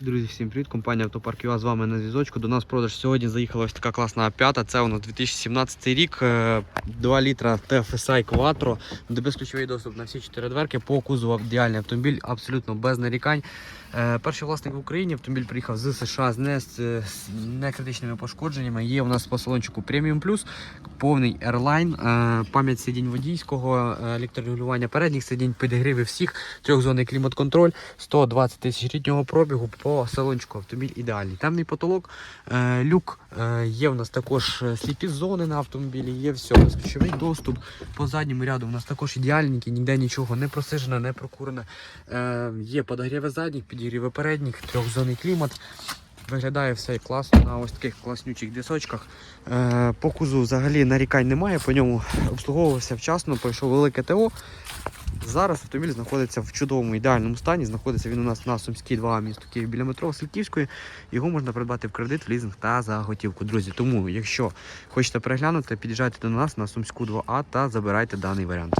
Друзі, всім привіт! Компанія Автопарк ЮА з вами на зв'язочку. До нас продаж сьогодні заїхала ось така класна п'ята. Це у нас 2017 рік. е, 2 літра TFSI Quattro, де безключовий доступ на всі чотири дверки. По кузову ідеальний автомобіль, абсолютно без нарікань. Е, Перший власник в Україні. Автомобіль приїхав з США з не, з некритичними пошкодженнями. Є у нас по салончику Premium Plus, повний Airline, е, пам'ять сидінь водійського, е, електрорегулювання передніх сидінь, підігріви всіх, трьохзонний клімат-контроль, 120 тисяч ріднього пробігу по салончику. Автомобіль ідеальний. Темний потолок, е, люк, е, є у нас також е, сліпі зони на автомобілі, є все, безключовий доступ. По задньому ряду у нас також ідеальненький, ніде нічого не просижено, не прокурено. Є подогріви задніх, підігріви передніх, трьохзонний клімат. Виглядає все класно на ось таких класнючих дисочках. По кузу взагалі нарікань немає, по ньому обслуговувався вчасно, пройшов велике ТО. Зараз автомобіль знаходиться в чудовому ідеальному стані. Знаходиться він у нас на Сумській 2 місто Київ біля метро Васильківської. Його можна придбати в кредит, в лізинг та за готівку. Друзі, тому якщо хочете переглянути, під'їжджайте до нас на Сумську 2А та забирайте даний варіант.